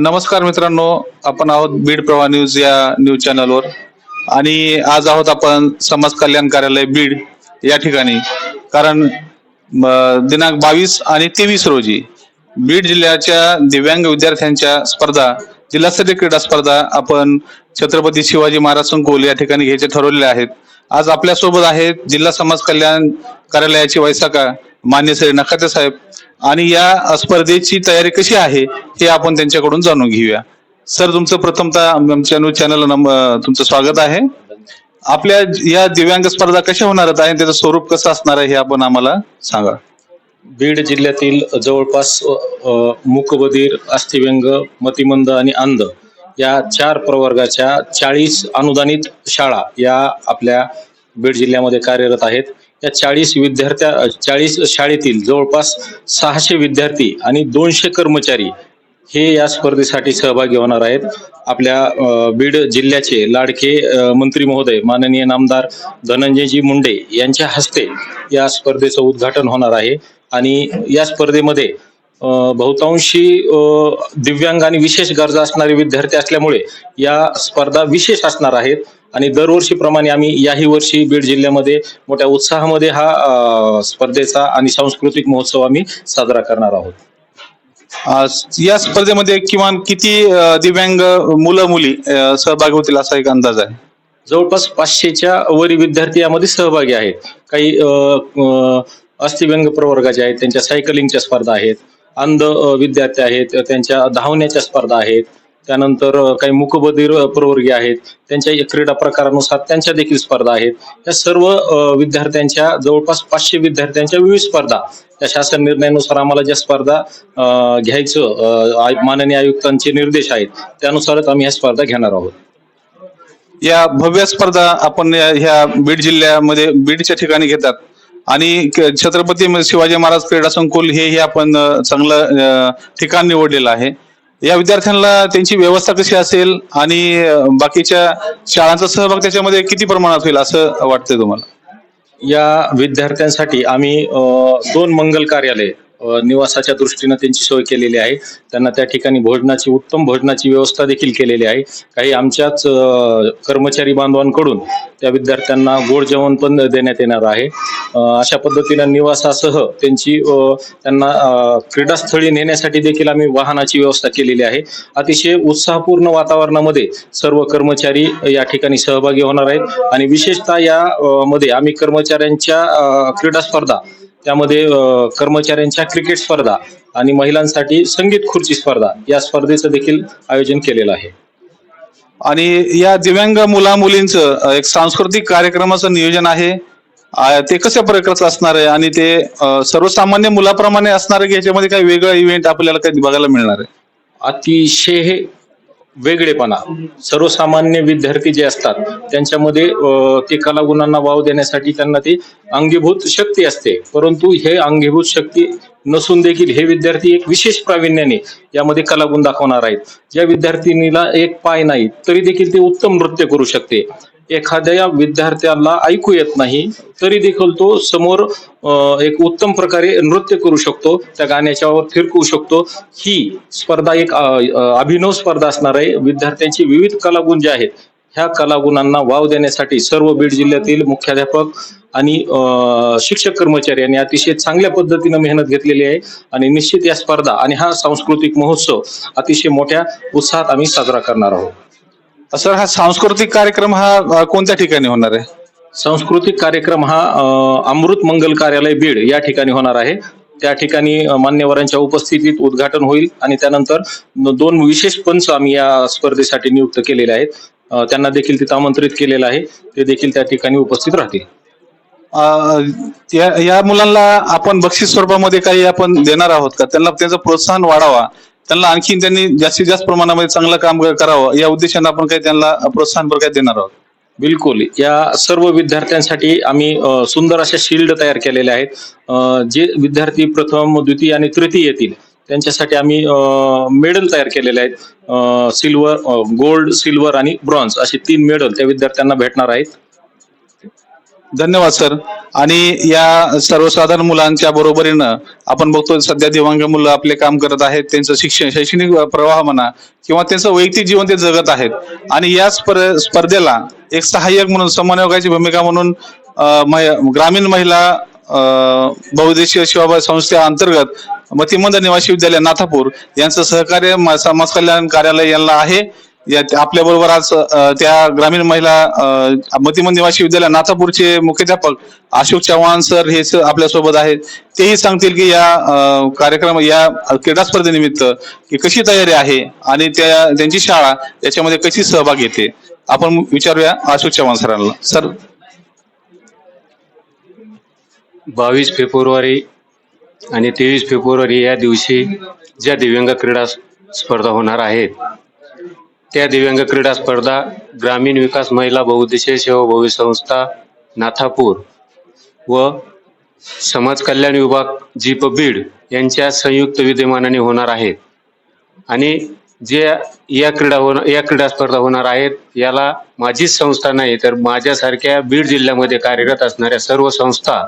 नमस्कार मित्रांनो आपण आहोत बीड प्रवाह न्यूज या न्यूज चॅनलवर. आणि आज आहोत आपण समाज कल्याण कार्यालय बीड या ठिकाणी. कारण दिनांक बावीस आणि तेवीस रोजी बीड जिल्ह्याच्या दिव्यांग विद्यार्थ्यांच्या स्पर्धा जिल्हास्तरीय क्रीडा स्पर्धा आपण छत्रपती शिवाजी महाराज संकुल या ठिकाणी घ्यायचे ठरवलेले आहेत. आज आपल्यासोबत आहेत जिल्हा समाज कल्याण कार्यालयाची वैशाखा मान्य श्री नखाते साहेब आणि या स्पर्धेची तयारी कशी आहे हे आपण त्यांच्याकडून जाणून घेऊया. सर तुमचं प्रथमतः आमच्या न्यूज चॅनल तुमचं स्वागत आहे. आपल्या या दिव्यांग स्पर्धा कशा होणार आहेत आणि त्याचं स्वरूप कसं असणार आहे हे आपण आम्हाला सांगा. बीड जिल्ह्यातील जवळपास मुकबधीर अस्थिव्यंग मतिमंद आणि अंध या चार प्रवर्गाच्या चाळीस अनुदानित शाळा या आपल्या बीड जिल्ह्यामध्ये कार्यरत आहेत. या चाळीस विद्यार्थ्या चाळीस शाळेतील जवळपास सहाशे विद्यार्थी आणि दोनशे कर्मचारी हे या स्पर्धेसाठी सहभागी होणार आहेत. आपल्या बीड जिल्ह्याचे लाडके मंत्री महोदय माननीय नामदार धनंजयजी मुंडे यांच्या हस्ते या स्पर्धेचं उद्घाटन होणार आहे. आणि या स्पर्धेमध्ये बहुतांशी दिव्यांग आणि विशेष गरजा असणारे विद्यार्थी असल्यामुळे या स्पर्धा विशेष असणार आहेत. आणि दरवर्षीप्रमाणे आम्ही याही वर्षी बीड जिल्ह्यामध्ये मोठ्या उत्साहामध्ये हा स्पर्धेचा आणि सांस्कृतिक महोत्सव आम्ही साजरा करणार आहोत. या स्पर्धेमध्ये किमान किती दिव्यांग मुलं मुली सहभागी होतील असा एक अंदाज आहे? जवळपास पाचशेच्या वरी विद्यार्थी यामध्ये सहभागी आहेत. काही अस्थिव्यंग प्रवर्गाचे आहेत त्यांच्या सायकलिंगच्या स्पर्धा आहेत अंध विद्यार्थी आहेत त्यांच्या धावण्याच्या स्पर्धा आहेत. त्यानंतर काही मुकबधीर प्रवर्गी प्रवर्गीय आहेत. त्यांच्या क्रीडा प्रकारानुसार त्यांच्या देखील स्पर्धा आहेत. या सर्व विद्यार्थ्यांच्या जवळपास पाचशे विद्यार्थ्यांच्या विविध स्पर्धा त्या शासन निर्णयानुसार आम्हाला ज्या स्पर्धा घ्यायचं माननीय आयुक्तांचे निर्देश आहेत त्यानुसारच आम्ही ह्या स्पर्धा घेणार आहोत. या भव्य स्पर्धा आपण ह्या बीड जिल्ह्यामध्ये बीडच्या ठिकाणी घेतात. आणि छत्रपती शिवाजी महाराज क्रीडा संकुल हे हे आपण चांगलं ठिकाण निवडलेलं आहे. या विद्यार्थ्यांना त्यांची व्यवस्था कशी असेल आणि बाकीच्या शाळांचा सहभाग त्याच्यामध्ये किती प्रमाणात होईल असं वाटतंय तुम्हाला? या विद्यार्थ्यांसाठी आम्ही दोन मंगल कार्यालय निवासाच्या दृष्टीनं त्यांची सोय केलेली आहे. त्यांना त्या ठिकाणी भोजनाची उत्तम भोजनाची व्यवस्था देखील केलेली आहे. काही आमच्याच कर्मचारी बांधवांकडून त्या विद्यार्थ्यांना गोड जेवण पण देण्यात येणार आहे. अशा पद्धतीनं निवासासह त्यांची त्यांना क्रीडास्थळी नेण्यासाठी देखील आम्ही वाहनाची व्यवस्था केलेली आहे. अतिशय उत्साहपूर्ण वातावरणामध्ये सर्व कर्मचारी या ठिकाणी सहभागी होणार आहेत आणि विशेषतः या मध्ये आम्ही कर्मचाऱ्यांच्या क्रीडा स्पर्धा त्यामध्ये कर्मचाऱ्यांच्या क्रिकेट स्पर्धा आणि महिलांसाठी संगीत खुर्ची स्पर्धा या स्पर्धेचं देखील आयोजन केलेलं आहे. आणि या दिव्यांग मुला मुलींचं एक सांस्कृतिक कार्यक्रमाचं नियोजन आहे. ते कशा प्रकारचं असणार आहे? आणि ते सर्वसामान्य मुलाप्रमाणे असणार आहे की याच्यामध्ये काही वेगळा इव्हेंट आपल्याला काही बघायला मिळणार आहे? अतिशय वेगळेपणा. सर्वसामान्य विद्यार्थी जे असतात त्यांच्यामध्ये ते कलागुणांना वाव देण्यासाठी त्यांना ती अंगीभूत शक्ती असते. परंतु हे अंगीभूत शक्ती नसून देखील हे विद्यार्थी एक विशेष प्रावीण्याने यामध्ये कलागुण दाखवणार आहेत. ज्या विद्यार्थिनीला एक पाय नाही तरी देखील ते उत्तम नृत्य करू शकते. एखाद्या विद्यार्थ्याला ऐकू येत नाही तरी देखील तो समोर एक उत्तम प्रकारे नृत्य करू शकतो त्या गाण्याच्यावर फिरकू शकतो. ही स्पर्धा एक अभिनव स्पर्धा असणार आहे. विद्यार्थ्यांची विविध कलागुण जे आहेत ह्या कलागुणांना वाव देण्यासाठी सर्व बीड जिल्ह्यातील मुख्याध्यापक आणि शिक्षक कर्मचारी यांनी अतिशय चांगल्या पद्धतीनं मेहनत घेतलेली आहे आणि निश्चित या स्पर्धा आणि हा सांस्कृतिक महोत्सव अतिशय मोठ्या उत्साहात आम्ही साजरा करणार आहोत. सर हा सांस्कृतिक कार्यक्रम हा कोणत्या ठिकाणी होणार आहे? सांस्कृतिक कार्यक्रम हा अ, अमृत मंगल कार्यालय बीड या ठिकाणी होणार आहे. त्या ठिकाणी अ, मान्यवरांच्या उपस्थितीत उद्घाटन होईल आणि त्यानंतर न- दोन विशेष पंच आम्ही या स्पर्धेसाठी नियुक्त केलेले आहेत. अ, त्यांना देखील तिथं आमंत्रित केलेलं आहे. ते देखील त्या ठिकाणी उपस्थित राहतील. अ, या या मुलांना आपण बक्षीस स्वरूपामध्ये काही आपण देणार आहोत का? त्यांना त्याचं प्रोत्साहन वाढावा. त्यांना आणखी त्यांनी जास्तीत जास्त प्रमाणामध्ये चांगलं काम करावं या उद्देशाने आपण काही त्यांना प्रोत्साहन काय देणार आहोत. बिलकुल. या सर्व विद्यार्थ्यांसाठी आम्ही सुंदर अशा शिल्ड तयार केलेल्या आहेत. जे विद्यार्थी प्रथम द्वितीय आणि तृतीय येतील त्यांच्यासाठी आम्ही मेडल तयार केलेले आहेत. सिल्वर गोल्ड सिल्वर आणि ब्रॉन्झ असे तीन मेडल त्या विद्यार्थ्यांना भेटणार आहेत. धन्यवाद सर. आणि या सर्वसाधारण मुलांच्या बरोबरीनं आपण बघतो सध्या दिव्यांग मुलं आपले काम करत आहेत त्यांचं शिक्षण शैक्षणिक प्रवाह म्हणा किंवा त्यांचं वैयक्तिक जीवन ते जगत आहेत. आणि या स्पर्धेला एक सहाय्यक म्हणून समन्वयकाची भूमिका म्हणून ग्रामीण महिला बहुदेशीय बहुउद्देशीय सेवा संस्थे अंतर्गत मतिमंद निवासी विद्यालय नाथापूर यांचं सहकार्य म- समाज कल्याण कार्यालय यांना आहे. आपल्या बरोबर आज त्या ग्रामीण महिला अं, मतिमंद निवासी विद्यालय नाथापूरचे मुख्याध्यापक अशोक चव्हाण सर हे स- आपल्यासोबत आहेत. तेही सांगतील की या कार्यक्रम या क्रीडा स्पर्धेनिमित्त कशी तयारी आहे आणि त्या त्यांची शाळा याच्यामध्ये कशी सहभाग घेते. आपण विचारूया अशोक चव्हाण सरांना. सर. बावीस फेब्रुवारी आणि तेवीस फेब्रुवारी या दिवशी ज्या दिव्यांग क्रीडा स्पर्धा होणार आहेत त्या दिव्यांग क्रीडा स्पर्धा ग्रामीण विकास महिला बहुउद्देशीय सेवा भव्य संस्था नाथापूर व समाज कल्याण विभाग जीप बीड यांच्या संयुक्त विद्यमानाने होणार आहेत आणि जे या क्रीडा होणार या क्रीडा स्पर्धा होणार आहेत याला माझीच संस्था नाही तर माझ्यासारख्या बीड जिल्ह्यामध्ये कार्यरत असणाऱ्या सर्व संस्था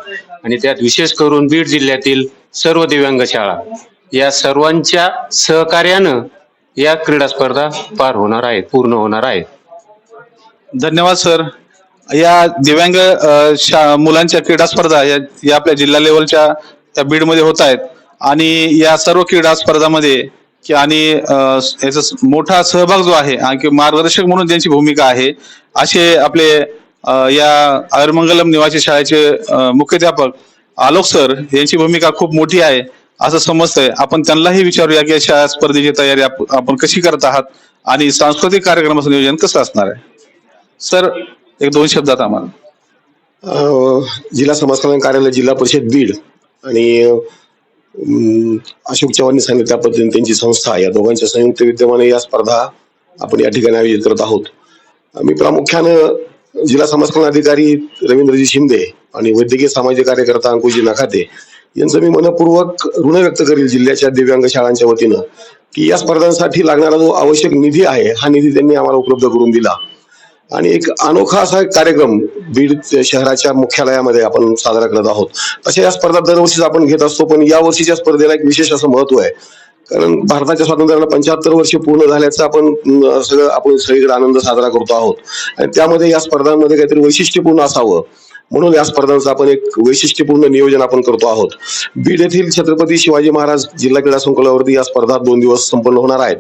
आणि त्यात विशेष करून बीड जिल्ह्यातील सर्व दिव्यांग शाळा या सर्वांच्या सहकार्यानं या क्रीडा स्पर्धा पार होणार आहेत पूर्ण होणार आहेत. धन्यवाद सर. या दिव्यांग अ, शा- मुलांच्या क्रीडा स्पर्धा या या आपल्या जिल्हा लेवलच्या त्या बीडमध्ये होत आहेत. आणि या सर्व क्रीडा स्पर्धामध्ये की आणि याचा स- मोठा सहभाग जो आहे आणखी मार्गदर्शक म्हणून त्यांची भूमिका आहे असे आपले अ, या आयुर्मंगलम निवासी शाळेचे अ, मुख्याध्यापक आलोक सर यांची भूमिका खूप मोठी आहे. असं समजतंय. आपण त्यांनाही विचारूया की अशा स्पर्धेची तयारी आप- आपण कशी करत आहात आणि सांस्कृतिक कार्यक्रमाचं नियोजन कसं असणार आहे? सर एक दोन शब्दात आम्हाला. जिल्हा समाज कल्याण कार्यालय जिल्हा परिषद बीड आणि अशोक चव्हाण सांगितलं त्या पद्धतीने त्यांची संस्था या दोघांच्या संयुक्त विद्यमाने या स्पर्धा आपण या ठिकाणी आयोजित करत आहोत. मी प्रामुख्यानं जिल्हा समाज कल्याण अधिकारी रवींद्रजी शिंदे आणि वैद्यकीय सामाजिक कार्यकर्ता अंकुशजी नखाते यांचं मी मनपूर्वक ऋण व्यक्त करील जिल्ह्याच्या दिव्यांग शाळांच्या वतीनं की या स्पर्धांसाठी लागणारा जो आवश्यक निधी आहे हा निधी त्यांनी आम्हाला उपलब्ध करून दिला. आणि एक अनोखा असा एक कार्यक्रम बीड शहराच्या मुख्यालयामध्ये आपण साजरा करत आहोत. अशा या स्पर्धा दरवर्षीच आपण घेत असतो पण या वर्षीच्या स्पर्धेला एक विशेष असं महत्त्व आहे. कारण भारताच्या स्वातंत्र्याला पंच्याहत्तर वर्ष पूर्ण झाल्याचं आपण सगळं आपण सगळीकडे आनंद साजरा करतो आहोत. आणि त्यामध्ये या स्पर्धांमध्ये काहीतरी वैशिष्ट्यपूर्ण असावं. म्हणून या स्पर्धांचं आपण एक वैशिष्ट्यपूर्ण नियोजन आपण करतो आहोत. बीड येथील छत्रपती शिवाजी महाराज जिल्हा क्रीडा संकुलावरती या स्पर्धा दोन दिवस संपन्न होणार आहेत.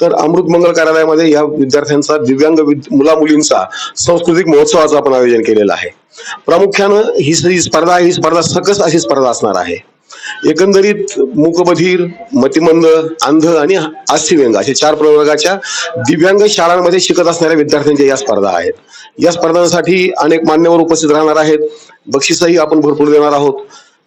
तर अमृत मंगल कार्यालयामध्ये या विद्यार्थ्यांचा दिव्यांग विद- मुला-मुलींचा सांस्कृतिक महोत्सवाचं आपण आयोजन केलेलं आहे. प्रामुख्यानं ही ही स्पर्धा ही स्पर्धा सकस अशी स्पर्धा असणार आहे. एकंदरीत मूकबधीर मतिमंद अंध आणि अस्थिव्यंग असे चार प्रवर्गाच्या दिव्यांग शाळांमध्ये शिकत असणाऱ्या विद्यार्थ्यांच्या या स्पर्धा आहेत. या स्पर्धांसाठी अनेक मान्यवर उपस्थित राहणार आहेत. बक्षिसही आपण भरपूर देणार आहोत.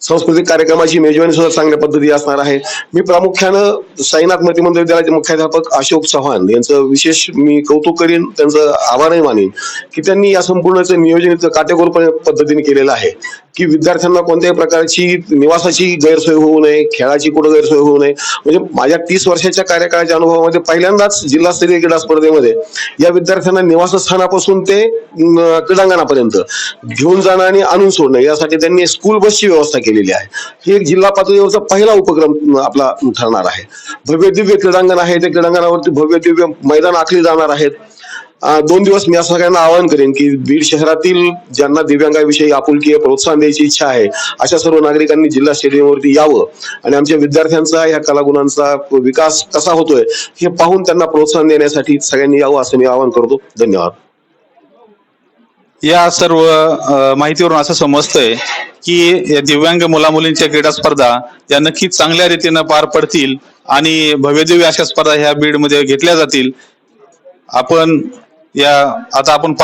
सांस्कृतिक कार्यक्रमाची मेजवानी सुद्धा चांगल्या पद्धती असणार आहे. मी प्रामुख्यानं साईनाथ मती मंदिर विद्यालयाचे मुख्याध्यापक अशोक चव्हाण यांचं विशेष मी कौतुक करीन त्यांचं आभारही मानेन की त्यांनी या संपूर्णचं नियोजन काटेकोरपणे पद्धतीने केलेलं आहे. की विद्यार्थ्यांना कोणत्याही प्रकारची निवासाची गैरसोय होऊ नये खेळाची कुठं गैरसोय होऊ नये. म्हणजे माझ्या तीस वर्षाच्या कार्यकाळाच्या अनुभवामध्ये पहिल्यांदाच जिल्हास्तरीय क्रीडा स्पर्धेमध्ये या विद्यार्थ्यांना निवासस्थानापासून ते क्रीडांगणापर्यंत घेऊन जाणं आणि आणून सोडणं यासाठी त्यांनी स्कूल बसची व्यवस्था केली. केलेली आहे. हे एक जिल्हा पातळीवरचा पहिला उपक्रम आपला ठरणार आहे. भव्य दिव्य क्रीडांगण आहे. त्या क्रीडांगणावरती भव्य दिव्य मैदान आखली जाणार आहेत. दोन दिवस मी सगळ्यांना आवाहन करेन की बीड शहरातील ज्यांना दिव्यांगाविषयी आपुलकीय प्रोत्साहन द्यायची इच्छा आहे अशा सर्व नागरिकांनी जिल्हा स्टेडियमवरती यावं आणि आमच्या विद्यार्थ्यांचा या कलागुणांचा विकास कसा होतोय हे पाहून त्यांना प्रोत्साहन देण्यासाठी सगळ्यांनी यावं असं मी आवाहन करतो. धन्यवाद. या सर्व माहितीवरून असं समजतंय की या दिव्यांग मुलामुलींच्या क्रीडा स्पर्धा या नक्कीच चांगल्या रीतीनं पार पडतील आणि भव्यदिव्य अशा स्पर्धा ह्या बीडमध्ये घेतल्या जातील. आपण या आता आपण